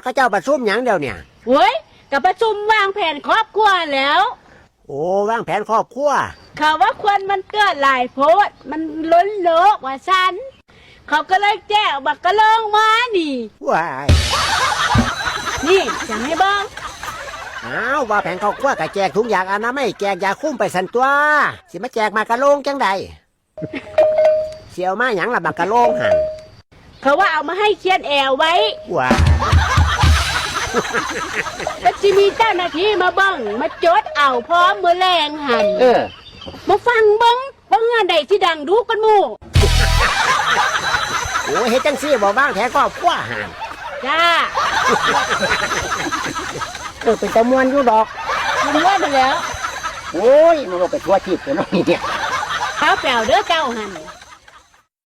เอาเขาเจ้าประชุมหยังเดียวเนี่ย เว้ยกับประชุมวางแผนครอบครัวแล้ว โอ้วางแผนครอบครัวเขาว่าควรมันเกิดหลายโพดมันล้นโลกว่าฉัน เขาก็เลยแจ้งบักกะลงมานี่ ว้ายนี่จะให้เบ้างอ้าวว่าแผนครอบครัวกะแจกถุงยางอนามัยแจกยาคุ้มไปสันตัว สิมาแจกมากระโลงจังใด เสียวมาหยังละบักกะโลงหันเขาว่าเอามาให้เคียนแอวไว้ว้าย ก็จะมีเจ้าหน้าที่มาเบ้างมาจดเอาพร้อมมือแรงหันเออ มาฟังเบ้างว่างานใดที่ดังดูกันหมู่โอ้เฮ็ดจังซี่บ่วางแผนครอบครัวหันจ้าเออเป็นตะมวนอยู่ดอก มันว่าไปแล้ว โอ้ยมันก็ไปทั่วทิพย์ตัวน้องนี่เนี่ย เขาแปลวเด้อเจ้าหัน